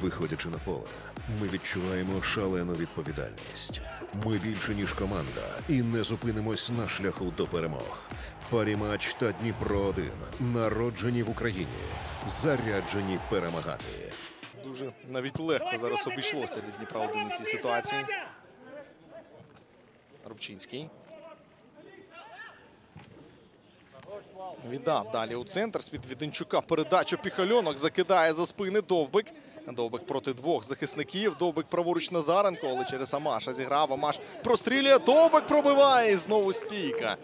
Виходячи на поле, ми відчуваємо шалену відповідальність. Ми більше ніж команда і не зупинимось на шляху до перемог. Парімач та Дніпро 1 народжені в Україні, заряджені перемагати. Дуже навіть легко зараз обійшлося для Дніпра один у цій ситуації. Рубчинський. Віддав далі у центр. З-під Віденчука передачу Піхальонок закидає за спини Довбик. Довбик проти двох захисників. Довбик праворуч Назаренко, але через Амаша зіграв. Амаш прострілює. Довбик пробиває. І знову стійка.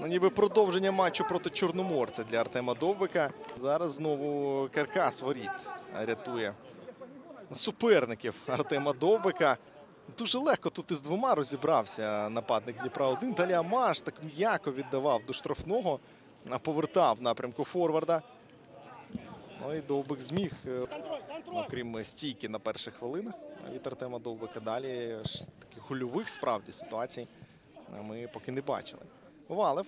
Ну, ніби продовження матчу проти Чорноморця для Артема Довбика. Зараз знову каркас воріт рятує суперників Артема Довбика. Дуже легко тут із двома розібрався нападник Дніпра 1. Далі Амаш так м'яко віддавав до штрафного, повертав в напрямку Форварда. Ну і Довбик зміг, е, окрім стійки на перших хвилинах від Артема Довбика. Далі ж таких гольових справді ситуацій е, ми поки не бачили. Валев.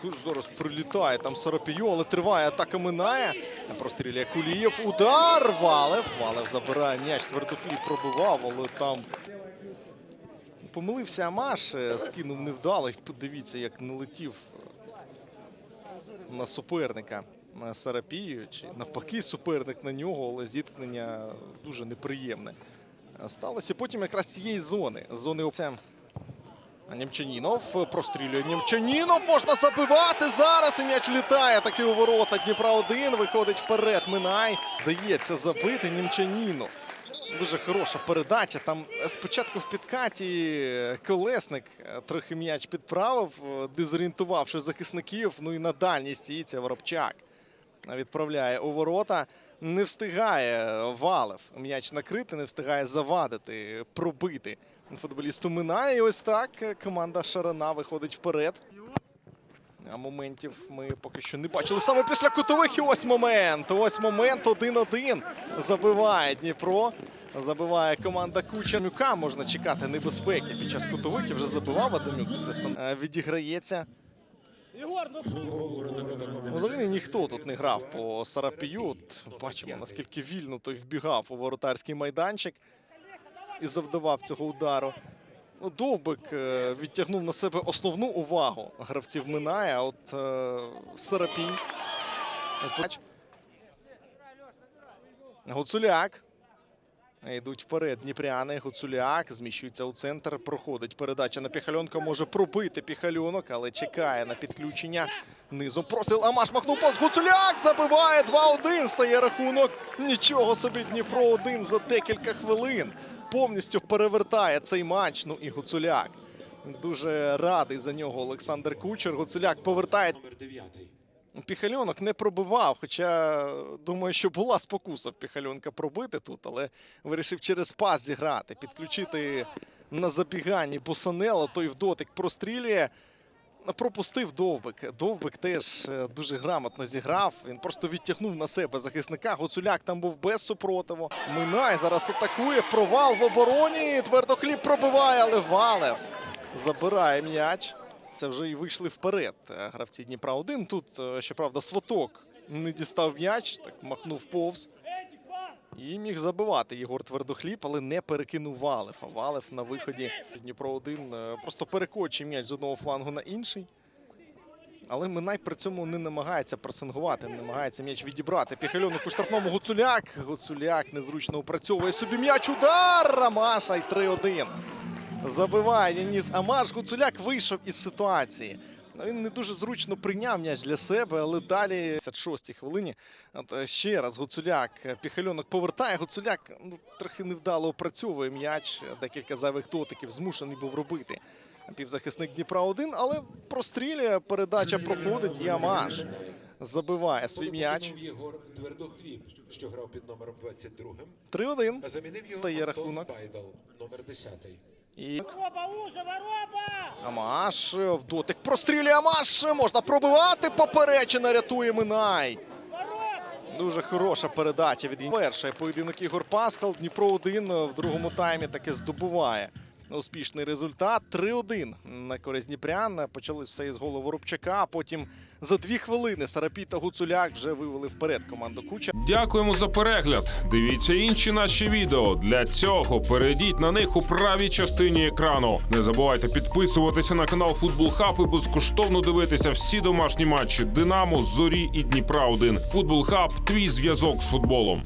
Хуж зараз прилітає там Сарапію, але триває атака минає. Простріляє Кулієв. Удар! Валев. Валев забирає м'яч. Твердохліб пробивав, але там помилився Амаш, е, скинув невдало. І Подивіться, як налетів е, на суперника на Сарапію. Чи навпаки, суперник на нього, але зіткнення дуже неприємне е, сталося. Потім якраз цієї зони. Зони це Німчанінов прострілює Німчанінов. Можна забивати зараз. І м'яч літає. Таки у ворота Дніпра 1 виходить вперед. Минай. Дається забити Німчанінов. Дуже хороша передача. Там спочатку в підкаті колесник е, трохи м'яч підправив, е, дезорієнтувавши захисників. Ну і на дальній стійці Воробчак відправляє у ворота. Не встигає Валев м'яч накрити, не встигає завадити, пробити футболісту минає. І ось так е, команда Шарана виходить вперед. А моментів ми поки що не бачили. Саме після кутових і ось момент. Ось момент 1-1. Забиває Дніпро. Забиває команда Кучанюка. Можна чекати небезпеки під час кутових. І вже забивав Адамюк після Е, Відіграється. Ну, Взагалі ніхто тут не грав по Сарапію. От бачимо, наскільки вільно той вбігав у воротарський майданчик і завдавав цього удару. Ну, Довбик е, відтягнув на себе основну увагу гравців минає, а от е, Сарапій. Гуцуляк. Йдуть вперед Дніпряни. Гуцуляк зміщується у центр. Проходить передача на Піхальонка. Може пробити Піхальонок, але чекає на підключення. Низом простріл. Амаш махнув пас. Гуцуляк забиває 2-1. Стає рахунок. Нічого собі Дніпро 1 за декілька хвилин. Повністю перевертає цей матч. Ну і Гуцуляк. Дуже радий за нього Олександр Кучер. Гуцуляк повертає. Номер 9. Піхальонок не пробивав, хоча думаю, що була спокуса в Піхальонка пробити тут, але вирішив через пас зіграти, підключити на забіганні Босанело, той в дотик прострілює. Пропустив Довбик. Довбик теж е, дуже грамотно зіграв. Він просто відтягнув на себе захисника. Гоцуляк там був без супротиву. Минай зараз атакує. Провал в обороні. Твердохліб пробиває, але Валев забирає м'яч. Це вже і вийшли вперед е, гравці Дніпра 1. Тут, е, щоправда, сваток не дістав м'яч, так махнув повз. І міг забивати Єгор Твердохліб, але не перекинув Валев. А Валев на виході Дніпро 1 е, просто перекочує м'яч з одного флангу на інший. Але Минай при цьому не намагається пресингувати, не намагається м'яч відібрати. Піхальонок у штрафному Гуцуляк. Гуцуляк незручно опрацьовує собі м'яч. Удар! Амаша і 3-1. Забиває Яніс Амаш. Гуцуляк вийшов із ситуації. Ну, Він не дуже зручно прийняв м'яч для себе, але далі, в 56-й хвилині, от, е, ще раз Гуцуляк, е, Піхальонок повертає. Гуцуляк ну, трохи невдало опрацьовує м'яч, декілька зайвих дотиків змушений був робити. Півзахисник Дніпра 1, але прострілює, передача проходить і Амаш забиває свій м'яч. Єгор Твердохліб, що грав під номером 22. 3-1. А замінив його Стає рахунок. Байдал, номер 10. І! Амаш е, в дотик прострілює Амаш. Можна пробивати. Поперечина рятує Минай. Дуже хороша передача від Перший поєдинок Ігор Пасхал. Дніпро 1 в другому таймі таки здобуває успішний результат. 3-1 на користь Дніпрян. Почали все із голу Воробчака. Потім за дві хвилини Сарапій та Гуцуляк вже вивели вперед команду Куча. Дякуємо за перегляд. Дивіться інші наші відео. Для цього перейдіть на них у правій частині екрану. Не забувайте підписуватися на канал Футбол Хаб і безкоштовно дивитися всі домашні матчі Динамо, Зорі і Дніпра 1 Футбол Хаб твій зв'язок з футболом.